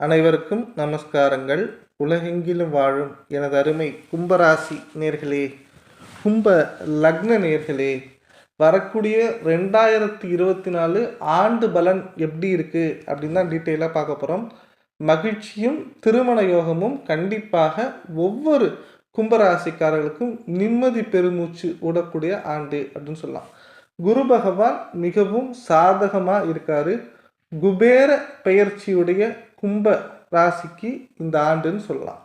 அனைவருக்கும் நமஸ்காரங்கள். உலகெங்கிலும் வாழும் எனது அருமை கும்பராசி நேர்களே கும்ப லக்ன நேர்களே வரக்கூடிய ரெண்டாயிரத்தி இருபத்தி நாலு ஆண்டு பலன் எப்படி இருக்குது அப்படின்னு தான் டீட்டெயிலாக பார்க்க போகிறோம் மகிழ்ச்சியும் திருமண யோகமும் கண்டிப்பாக ஒவ்வொரு கும்பராசிக்காரர்களுக்கும் நிம்மதி பெருமூச்சு விடக்கூடிய ஆண்டு அப்படின்னு சொல்லலாம். குரு பகவான் மிகவும் சாதகமாக இருக்காரு. குபேர பெயர்ச்சியுடைய கும்ப ராசிக்கு இந்த ஆண்டுன்னு சொல்லலாம்.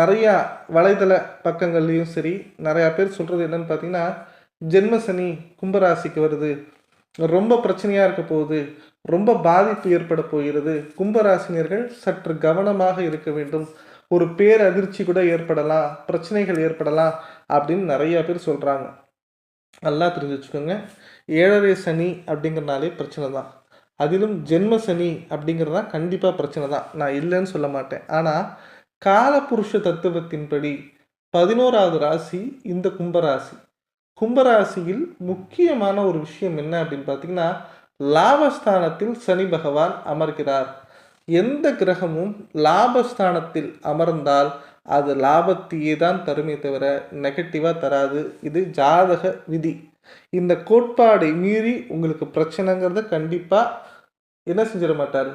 நிறையா வலைதள பக்கங்கள்லேயும் சரி நிறையா பேர் சொல்கிறது என்னன்னு பார்த்தீங்கன்னா ஜென்மசனி கும்பராசிக்கு வருது. ரொம்ப பிரச்சனையாக இருக்க போகுது. ரொம்ப பாதிப்பு ஏற்பட போகிறது. கும்பராசினியர்கள் சற்று கவனமாக இருக்க வேண்டும். ஒரு பேரதிர்ச்சி கூட ஏற்படலாம் பிரச்சனைகள் ஏற்படலாம் அப்படின்னு நிறையா பேர் சொல்கிறாங்க நல்லா தெரிஞ்சு வச்சுக்கோங்க ஏழரை சனி அப்படிங்கிறனாலே பிரச்சனை தான். அதிலும் ஜென்ம சனி அப்படிங்கிறது தான் கண்டிப்பாக பிரச்சனை தான். நான் இல்லைன்னு சொல்ல மாட்டேன். ஆனால் காலபுருஷ தத்துவத்தின்படி பதினோராவது ராசி இந்த கும்பராசி. கும்பராசியில் முக்கியமான ஒரு விஷயம் என்ன அப்படின்னு பார்த்தீங்கன்னா லாபஸ்தானத்தில் சனி பகவான் அமர்கிறார். எந்த கிரகமும் லாபஸ்தானத்தில் அமர்ந்தால் அது லாபத்தையே தான் தருமே தவிர நெகட்டிவாக தராது. இது ஜாதக விதி. இந்த கோட்பாடை மீறி உங்களுக்கு பிரச்சனைங்கிறத கண்டிப்பாக என்ன செஞ்சிட மாட்டார்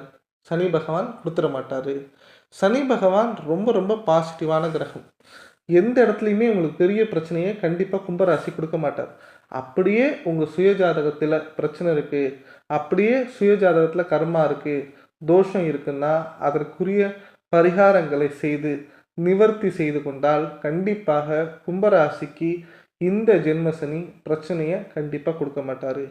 சனி பகவான் கொடுத்துட மாட்டார் சனி பகவான் ரொம்ப ரொம்ப பாசிட்டிவான கிரகம். எந்த இடத்துலையுமே உங்களுக்கு பெரிய பிரச்சனையை கண்டிப்பாக கும்பராசி கொடுக்க மாட்டார். அப்படியே உங்கள் சுயஜாதகத்தில் பிரச்சனை இருக்குது அப்படியே சுயஜாதகத்தில் கர்மா இருக்குது தோஷம் இருக்குன்னா அதற்குரிய பரிகாரங்களை செய்து நிவர்த்தி செய்து கொண்டால் கண்டிப்பாக கும்பராசிக்கு இந்த ஜென்மசனி பிரச்சனையை கண்டிப்பாக கொடுக்க மாட்டார்.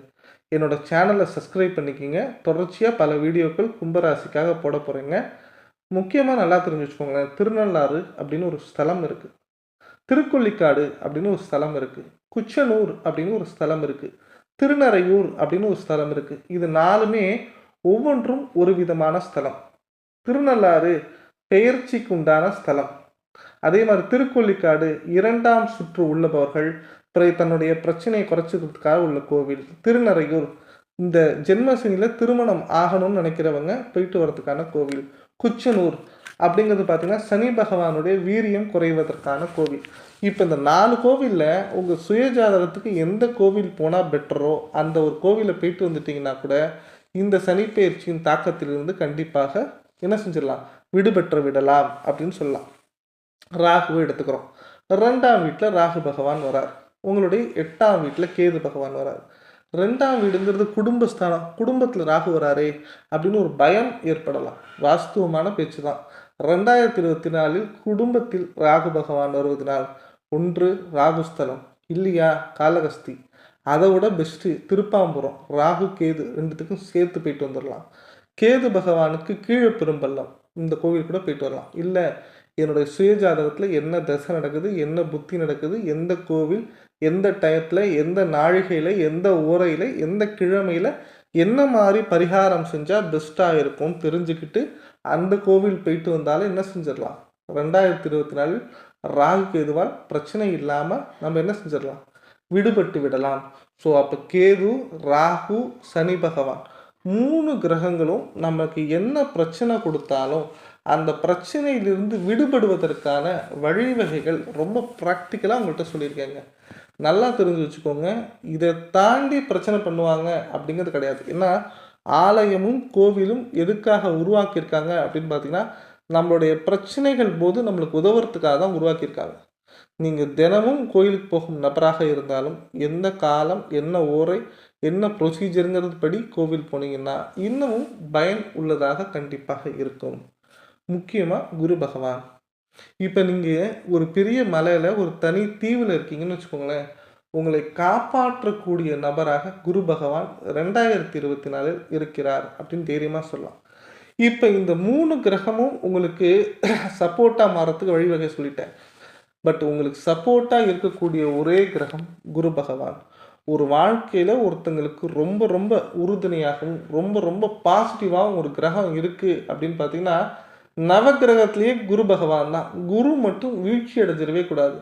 என்னோட சேனலை சப்ஸ்கிரைப் பண்ணிக்கிங்க. தொடர்ச்சியாக பல வீடியோக்கள் கும்பராசிக்காக போட போகிறேங்க முக்கியமாக நல்லா தெரிஞ்சு வச்சுக்கோங்களேன். திருநள்ளாறு அப்படின்னு ஒரு ஸ்தலம் இருக்குது திருக்கொள்ளிக்காடு அப்படின்னு ஒரு ஸ்தலம் இருக்குது குச்சனூர் அப்படின்னு ஒரு ஸ்தலம் இருக்குது திருநறையூர் அப்படின்னு ஒரு ஸ்தலம் இருக்குது இது நாலுமே ஒவ்வொன்றும் ஒரு விதமான ஸ்தலம். திருநள்ளாறு பெயர்ச்சிக்கு உண்டான ஸ்தலம். அதே மாதிரி திருக்கொள்ளிக்காடு இரண்டாம் சுற்று உள்ளவர்கள் பிறகு தன்னுடைய பிரச்சனையை குறைச்சிக்கிறதுக்காக உள்ள கோவில் திருநறையூர். இந்த ஜென்மசனியில் திருமணம் ஆகணும்னு நினைக்கிறவங்க போயிட்டு வரதுக்கான கோவில் குச்சனூர் அப்படிங்கிறது பார்த்தீங்கன்னா சனி பகவானுடைய வீரியம் குறைவதற்கான கோவில். இப்போ இந்த நாலு கோவிலில் உங்கள் சுயஜாதகத்துக்கு எந்த கோவில் போனால் பெட்டரோ அந்த ஒரு கோவிலில் போயிட்டு வந்துட்டிங்கன்னா கூட இந்த சனிப்பெயர்ச்சியின் தாக்கத்திலிருந்து கண்டிப்பாக என்ன செஞ்சிடலாம்? விடுபெற்று விடலாம் அப்படின்னு சொல்லலாம். ராகுவை எடுத்துக்கிறோம். ரெண்டாம் வீட்டில் ராகு பகவான் வரார். உங்களுடைய எட்டாம் வீட்டில் கேது பகவான் வரார். ரெண்டாம் வீடுங்கிறது குடும்பஸ்தானம். குடும்பத்தில் ராகு வராரே அப்படின்னு ஒரு பயம் ஏற்படலாம். வாஸ்துவமான பேச்சு தான் ரெண்டாயிரத்தி இருபத்தி நாலில் குடும்பத்தில் ராகு பகவான் வருவதனால் ஒன்று ராகுஸ்தலம். இல்லையா? காலகஸ்தி. அதை விட பெஸ்ட்டு திருப்பாம்புரம். ராகு கேது ரெண்டுத்துக்கும் சேர்த்து போயிட்டு வந்துடலாம் கேது பகவானுக்கு கீழே பெரும்பள்ளம். இந்த கோவில் கூட போயிட்டு வரலாம். இல்லை என்னுடைய சுயஜாதகத்தில் என்ன தசை நடக்குது என்ன புத்தி நடக்குது எந்த கோவில் எந்த டயத்தில் எந்த நாழிகையில் எந்த ஊரையில் எந்த கிழமையில் என்ன மாதிரி பரிகாரம் செஞ்சால் பெஸ்ட்டாக இருக்கும் தெரிஞ்சுக்கிட்டு அந்த கோவில் போயிட்டு வந்தாலும் என்ன செஞ்சிடலாம்? ரெண்டாயிரத்தி இருபத்தி நாலில் ராகு கேதுவால் பிரச்சனை இல்லாமல் நம்ம என்ன செஞ்சிடலாம்? விடுபட்டு விடலாம். ஸோ அப்போ கேது ராகு சனி பகவான் மூணு கிரகங்களும் நமக்கு என்ன பிரச்சனை கொடுத்தாலும் அந்த பிரச்சனையிலிருந்து விடுபடுவதற்கான வழிவகைகள் ரொம்ப ப்ராக்டிக்கலாக உங்கள்கிட்ட சொல்லியிருக்கேங்க. நல்லா தெரிஞ்சு வச்சுக்கோங்க. இதை தாண்டி பிரச்சனை பண்ணுவாங்க அப்படிங்கிறது கிடையாது. ஏன்னா ஆலயமும் கோவிலும் எதுக்காக உருவாக்கியிருக்காங்க அப்படின்னு பார்த்தீங்கன்னா நம்மளுடைய பிரச்சனைகள் போது நம்மளுக்கு உதவுறதுக்காக தான் உருவாக்கியிருக்காங்க. நீங்கள் தினமும் கோயிலுக்கு போகும் நபராக இருந்தாலும் எந்த காலம் என்ன ஓரை என்ன ப்ரொசீஜருங்கிறது படி கோவில் போனீங்கன்னா இன்னமும் பயன் உள்ளதாக கண்டிப்பாக இருக்கும். முக்கியமாக குரு பகவான். இப்போ நீங்கள் ஒரு பெரிய மலையில் ஒரு தனி தீவில் இருக்கீங்கன்னு வச்சுக்கோங்களேன் உங்களை காப்பாற்றக்கூடிய நபராக குரு பகவான் ரெண்டாயிரத்தி இருபத்தி நாலில் இருக்கிறார் அப்படின்னு தைரியமாக சொல்லலாம். இப்போ இந்த மூணு கிரகமும் உங்களுக்கு சப்போர்ட்டாக மாறத்துக்கு வழிவகை சொல்லிட்டேன். பட் உங்களுக்கு சப்போர்ட்டாக இருக்கக்கூடிய ஒரே கிரகம் குரு பகவான். ஒரு வாழ்க்கையில் ஒருத்தங்களுக்கு ரொம்ப ரொம்ப உறுதுணையாகவும் ரொம்ப ரொம்ப பாசிட்டிவாகவும் ஒரு கிரகம் இருக்குது அப்படின்னு பார்த்தீங்கன்னா நவகிரகத்திலேயே குரு பகவான் தான். குரு மட்டும் வீழ்ச்சி அடைஞ்சிடவே கூடாது.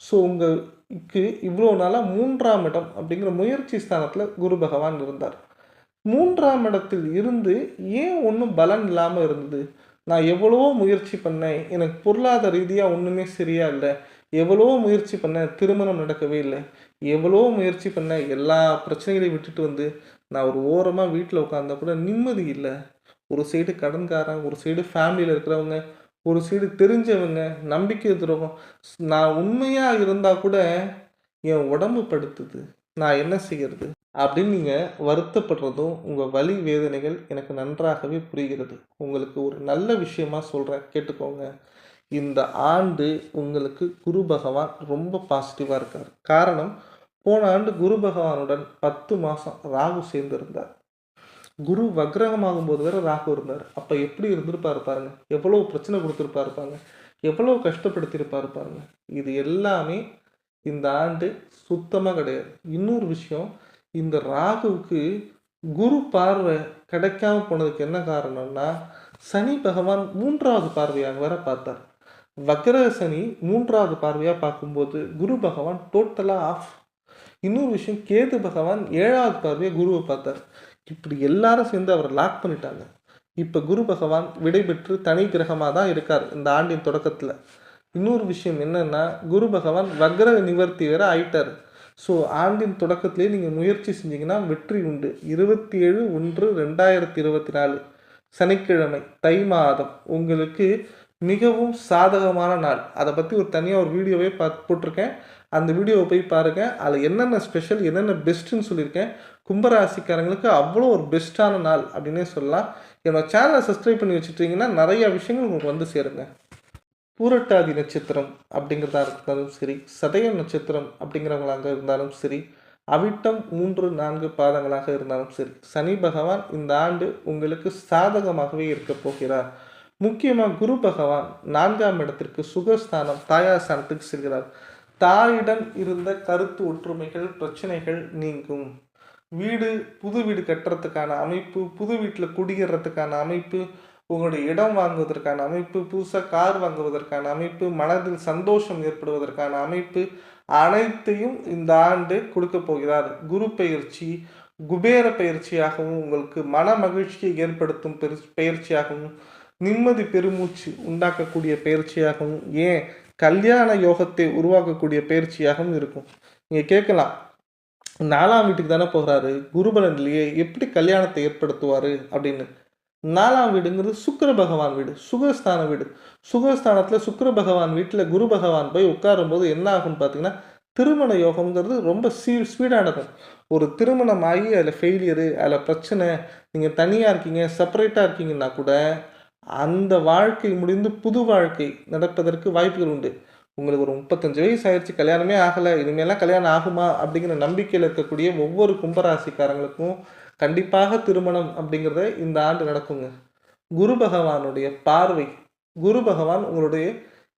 ஸோ உங்களுக்கு இவ்வளோ நாளாக மூன்றாம் இடம் அப்படிங்கிற முயற்சி ஸ்தானத்தில் குரு பகவான் இருந்தார். மூன்றாம் இடத்தில் இருந்து ஏன் ஒன்றும் பலன் இல்லாமல் இருந்தது? நான் எவ்வளவோ முயற்சி பண்ணேன். எனக்கு பொருளாதார ரீதியாக ஒன்றுமே சரியா இல்லை. எவ்வளவோ முயற்சி பண்ணேன். திருமணம் நடக்கவே இல்லை. எவ்வளவோ முயற்சி பண்ணேன். எல்லா பிரச்சனைகளையும் விட்டுட்டு வந்து நான் ஒரு ஓரமாக வீட்டில் உட்காந்தா கூட நிம்மதி இல்லை. ஒரு சைடு கடன்காரன் ஒரு சைடு ஃபேமிலியில் இருக்கிறவங்க ஒரு சைடு தெரிஞ்சவங்க நம்பிக்கை துரோகம். நான் உண்மையாக இருந்தால் கூட என் உடம்பு படுத்துது. நான் என்ன செய்கிறது அப்படின்னு நீங்கள் வருத்தப்படுறதும் உங்கள் வலி வேதனைகள் எனக்கு நன்றாகவே புரிகிறது. உங்களுக்கு ஒரு நல்ல விஷயமா சொல்கிறேன் கேட்டுக்கோங்க. இந்த ஆண்டு உங்களுக்கு குரு பகவான் ரொம்ப பாசிட்டிவாக இருக்கார். காரணம் போன ஆண்டு குரு பகவானுடன் பத்து மாதம் ராகு சேர்ந்திருந்தார். குரு வக்ரகமாகும் போது வேற ராகு இருந்தார். அப்போ எப்படி இருந்திருப்பாரு பாருங்க. எவ்வளோ பிரச்சனை கொடுத்துருப்பாரு பாருங்க. எவ்வளோ கஷ்டப்படுத்தியிருப்பாரு பாருங்க. இது எல்லாமே இந்த ஆண்டு சுத்தமாக கிடையாது. இன்னொரு விஷயம் இந்த ராகுவுக்கு குரு பார்வை கிடைக்காம போனதுக்கு என்ன காரணம்னா சனி பகவான் மூன்றாவது பார்வையாக வேற பார்த்தார். வக்ர சனி மூன்றாவது பார்வையாக பார்க்கும்போது குரு பகவான் டோட்டலாக ஆஃப் இன்னொரு விஷயம் கேது பகவான் ஏழாவது பார்வையாக குருவை பார்த்தார். இப்படி எல்லாரும் சேர்ந்து அவரை லாக் பண்ணிட்டாங்க. இப்போ குரு பகவான் விடைபெற்று தனி கிரகமாக தான் இருக்கார் இந்த ஆண்டின் தொடக்கத்தில். இன்னொரு விஷயம் என்னென்னா குரு பகவான் வக்ர நிவர்த்தி வேற ஆயிட்டார். ஸோ ஆண்டின் தொடக்கத்திலே நீங்கள் முயற்சி செஞ்சீங்கன்னா வெற்றி உண்டு. இருபத்தி ஏழு ஒன்று ரெண்டாயிரத்தி இருபத்தி நாலு சனிக்கிழமை தை மாதம். உங்களுக்கு மிகவும் சாதகமான நாள். அதை பற்றி ஒரு தனியாக ஒரு வீடியோவே பார்த்து போட்டிருக்கேன். அந்த வீடியோவை போய் பாருங்கள் அதில் என்னென்ன ஸ்பெஷல் என்னென்ன பெஸ்ட்டுன்னு சொல்லியிருக்கேன். கும்பராசிக்காரங்களுக்கு அவ்வளோ ஒரு பெஸ்ட்டான நாள் அப்படின்னே சொல்லலாம். என்னோட சேனலை சப்ஸ்கிரைப் பண்ணி வச்சுட்டிங்கன்னா நிறைய விஷயங்கள் உங்களுக்கு வந்து சேருங்க. பூரட்டாதி நட்சத்திரம் அப்படிங்கிறதா இருந்தாலும் சரி சதய நட்சத்திரம் அப்படிங்கிறவங்களாக இருந்தாலும் சரி அவிட்டம் மூன்று நான்கு பாதங்களாக இருந்தாலும் சரி சனி பகவான் இந்த ஆண்டு உங்களுக்கு சாதகமாகவே இருக்க போகிறார். முக்கியமாக குரு பகவான் நான்காம் இடத்திற்கு சுகஸ்தானம் தாயார் ஸ்தானத்துக்கு செல்கிறார். தாயிடம் இருந்த கருத்து ஒற்றுமைகள் பிரச்சனைகள் நீங்கும். வீடு புது வீடு கட்டுறதுக்கான அமைப்பு புது வீட்டில் குடியேறதுக்கான அமைப்பு உங்களுடைய இடம் வாங்குவதற்கான அமைப்பு புதுசாக கார் வாங்குவதற்கான அமைப்பு மனதில் சந்தோஷம் ஏற்படுவதற்கான அமைப்பு அனைத்தையும் இந்த ஆண்டு கொடுக்க போகிறார். குரு பயிற்சி குபேர பயிற்சியாகவும் உங்களுக்கு மன மகிழ்ச்சியை ஏற்படுத்தும் பயிற்சியாகவும் நிம்மதி பெருமூச்சு உண்டாக்கக்கூடிய பயிற்சியாகவும் ஏன் கல்யாண யோகத்தை உருவாக்கக்கூடிய பயிற்சியாகவும் இருக்கும். நீங்கள் கேட்கலாம். நாலாம் வீட்டுக்கு தானே போகிறாரு குருபலன்லேயே எப்படி கல்யாணத்தை ஏற்படுத்துவார் அப்படின்னு? நாலாம் வீடுங்கிறது சுக்கர பகவான் வீடு சுகஸ்தான வீடு. சுகஸ்தானத்தில் சுக்கர பகவான் வீட்டில் குரு பகவான் போய் உட்காரும்போது என்ன ஆகும்னு பார்த்தீங்கன்னா திருமண யோகம்ங்கிறது ரொம்ப சீ ஸ்பீடாக நடக்கும் ஒரு திருமணம் ஆகி அதில் ஃபெயிலியரு அதில் பிரச்சனை நீங்கள் தனியாக இருக்கீங்க செப்பரேட்டாக இருக்கீங்கன்னா கூட அந்த வாழ்க்கை முடிந்து புது வாழ்க்கை நடப்பதற்கு வாய்ப்புகள் உண்டு. உங்களுக்கு ஒரு முப்பத்தஞ்சு வயசு ஆயிடுச்சு கல்யாணமே ஆகலை இனிமேலாம் கல்யாணம் ஆகுமா அப்படிங்கிற நம்பிக்கையில் இருக்கக்கூடிய ஒவ்வொரு கும்பராசிக்காரங்களுக்கும் கண்டிப்பாக திருமணம் அப்படிங்கிறத இந்த ஆண்டு நடக்குங்க. குரு பகவானுடைய பார்வை குரு பகவான் உங்களுடைய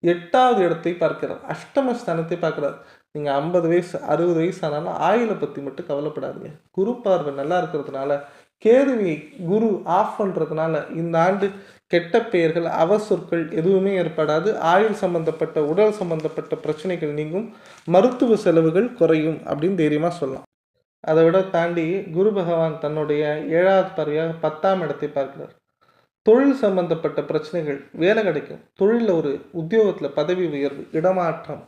எட்டாவது இடத்தை பார்க்கிறார். அஷ்டம ஸ்தானத்தை பார்க்கிறார். நீங்கள் ஐம்பது வயசு அறுபது வயசு ஆனாலும் ஆயுளை பற்றி மட்டும் கவலைப்படாதீங்க. குரு பார்வை நல்லா இருக்கிறதுனால கேதுவியை குரு ஆஃப் பண்ணுறதுனால இந்த ஆண்டு கெட்ட பெயர்கள் அவசொற்கள் எதுவுமே ஏற்படாது. ஆயுள் சம்பந்தப்பட்ட உடல் சம்பந்தப்பட்ட பிரச்சனைகள் நீங்கும். மருத்துவ செலவுகள் குறையும் அப்படின்னு தைரியமாக சொல்லலாம். அதை விட தாண்டி குரு பகவான் தன்னுடைய ஏழாவது பறையாக பத்தாம் இடத்தை பார்க்கிறார். தொழில் சம்பந்தப்பட்ட பிரச்சனைகள் வேலை கிடைக்கும். தொழிலில் ஒரு உத்தியோகத்தில் பதவி உயர்வு இடமாற்றம்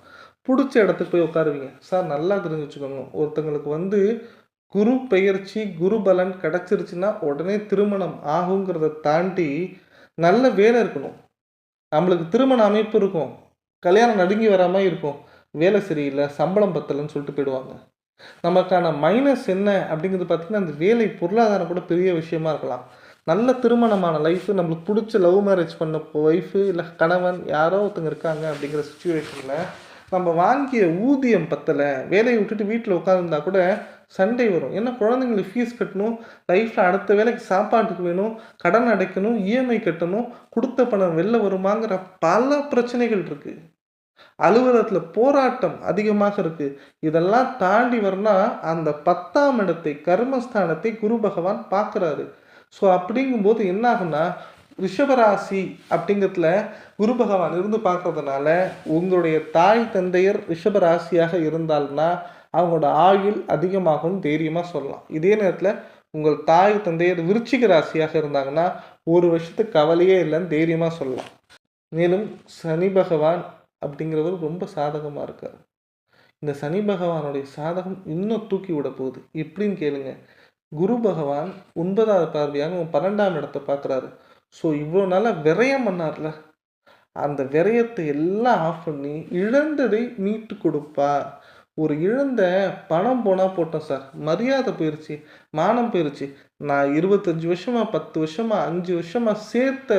பிடிச்ச இடத்துக்கு போய் உட்காருவீங்க. சார் நல்லா தெரிஞ்சு வச்சுக்கோங்க ஒருத்தங்களுக்கு வந்து குரு பெயர்ச்சி குரு பலன் கிடச்சிருச்சுன்னா உடனே திருமணம் ஆகுங்கிறத தாண்டி நல்ல வேலை இருக்கணும். நம்மளுக்கு திருமண அமைப்பு இருக்கும். கல்யாணம் நடுங்கி வராமல் இருக்கும். வேலை சரியில்லை சம்பளம் பத்தலைன்னு சொல்லிட்டு போயிடுவாங்க. நமக்கான மைனஸ் என்ன அப்படிங்கிறது பார்த்திங்கன்னா அந்த வேலை பொருளாதாரம் கூட பெரிய விஷயமா இருக்கலாம். நல்ல திருமணமான லைஃபு நம்மளுக்கு பிடிச்ச லவ் மேரேஜ் பண்ண ஒய்ஃபு இல்லை கணவன் யாரோ ஒருத்தங்க இருக்காங்க அப்படிங்கிற சுச்சுவேஷனில் நம்ம வாங்கிய ஊதியம் பத்தலை வேலையை விட்டுட்டு வீட்டில் உட்காந்துருந்தா கூட சண்டை வரும். ஏன்னா குழந்தைங்களுக்கு ஃபீஸ் கட்டணும் லைஃப்பில் அடுத்த வேலைக்கு சாப்பாட்டுக்கு வேணும் கடன் அடைக்கணும் இஎம்ஐ கட்டணும் கொடுத்த பணம் வெளில வருமாங்கிற பல பிரச்சனைகள் இருக்குது அலுவலகத்தில் போராட்டம் அதிகமாக இருக்கு. இதெல்லாம் தாண்டி வரனா அந்த பத்தாம் இடத்தை கர்மஸ்தானத்தை குரு பகவான் பார்க்குறாரு. ஸோ அப்படிங்கும்போது என்ன ஆகும்னா ரிஷபராசி அப்படிங்கிறதுல குரு பகவான் இருந்து பார்க்கறதுனால உங்களுடைய தாய் தந்தையர் ரிஷபராசியாக இருந்தால்னா அவங்களோட ஆயுள் அதிகமாகும் தைரியமாக சொல்லலாம். இதே நேரத்தில் உங்கள் தாய் தந்தையர் விருச்சிக ராசியாக இருந்தாங்கன்னா ஒரு வருஷத்துக்கு கவலையே இல்லைன்னு தைரியமாக சொல்லலாம். மேலும் சனி பகவான் அப்படிங்கிறவர் ரொம்ப சாதகமாக இருக்கார். இந்த சனி பகவானுடைய சாதகம் இன்னும் தூக்கி விட போகுது. எப்படின்னு கேளுங்க. குரு பகவான் ஒன்பதாவது பார்வையாக பன்னெண்டாம் இடத்தை பார்க்குறாரு. ஸோ இவ்வளோ நாளாக விரயம் பண்ணார்ல. அந்த விரயத்தை எல்லாம் ஆஃப் பண்ணி இழந்ததை மீட்டு கொடுப்பார். ஒரு இழந்த பணம் போனால் போட்டோம் சார். மரியாதை போயிருச்சு மானம் போயிருச்சு. நான் இருபத்தஞ்சி வருஷமாக பத்து வருஷமாக அஞ்சு வருஷமாக சேர்த்த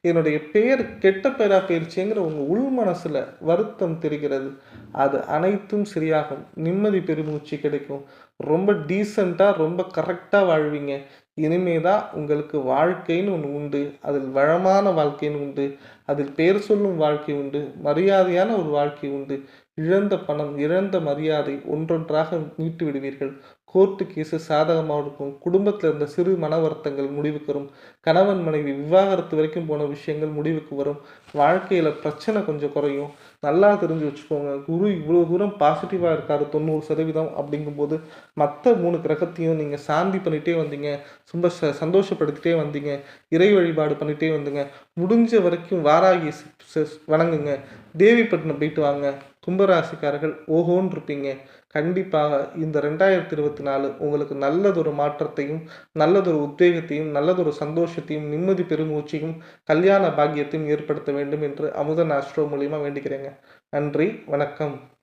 என்னுடைய பெயர் கெட்ட பெயராக போயிடுச்சுங்கிற உங்கள் உள் மனசில் வருத்தம் தெரிகிறது. அது அனைத்தும் சரியாகும். நிம்மதி பெருமூச்சு கிடைக்கும். ரொம்ப டீசெண்டாக ரொம்ப கரெக்டாக வாழ்வீங்க. இனிமே தான் உங்களுக்கு வாழ்க்கைன்னு ஒன்று உண்டு. அதில் வளமான வாழ்க்கைன்னு உண்டு. அதில் பெயர் சொல்லும் வாழ்க்கை உண்டு. மரியாதையான ஒரு வாழ்க்கை உண்டு. இழந்த பணம் இழந்த மரியாதை ஒன்றொன்றாக மீட்டு விடுவீர்கள். கோர்ட்டு கேஸு சாதகமாக இருக்கும். குடும்பத்தில் இருந்த சிறு மன வருத்தங்கள் முடிவுக்கு வரும். கணவன் மனைவி விவாகரத்து வரைக்கும் போன விஷயங்கள் முடிவுக்கு வரும். வாழ்க்கையில் பிரச்சனை கொஞ்சம் குறையும். நல்லா தெரிஞ்சு வச்சுக்கோங்க. குரு இவ்வளோ தூரம் பாசிட்டிவாக இருக்காரு. தொண்ணூறு சதவீதம் அப்படிங்கும்போது மற்ற மூணு கிரகத்தையும் நீங்கள் சாந்தி பண்ணிகிட்டே வந்தீங்க. ரொம்ப ச சந்தோஷப்படுத்திட்டே வந்தீங்க. இறை வழிபாடு பண்ணிகிட்டே வந்தீங்க. முடிஞ்ச வரைக்கும் வாராகி வணங்குங்க. தேவிப்பட்டினம் போயிட்டு வாங்க. கும்பராசிக்காரர்கள் ஓஹோன்னு இருப்பீங்க. கண்டிப்பாக இந்த ரெண்டாயிரத்தி இருபத்தி நாலு உங்களுக்கு நல்லதொரு மாற்றத்தையும் நல்லதொரு உத்வேகத்தையும் நல்லதொரு சந்தோஷத்தையும் நிம்மதி பெருமூச்சையும் கல்யாண பாக்கியத்தையும் ஏற்படுத்த வேண்டும் என்று அமுதன் ஆஸ்ட்ரோ மூலியமாக வேண்டிக்கிறேங்க. நன்றி வணக்கம்.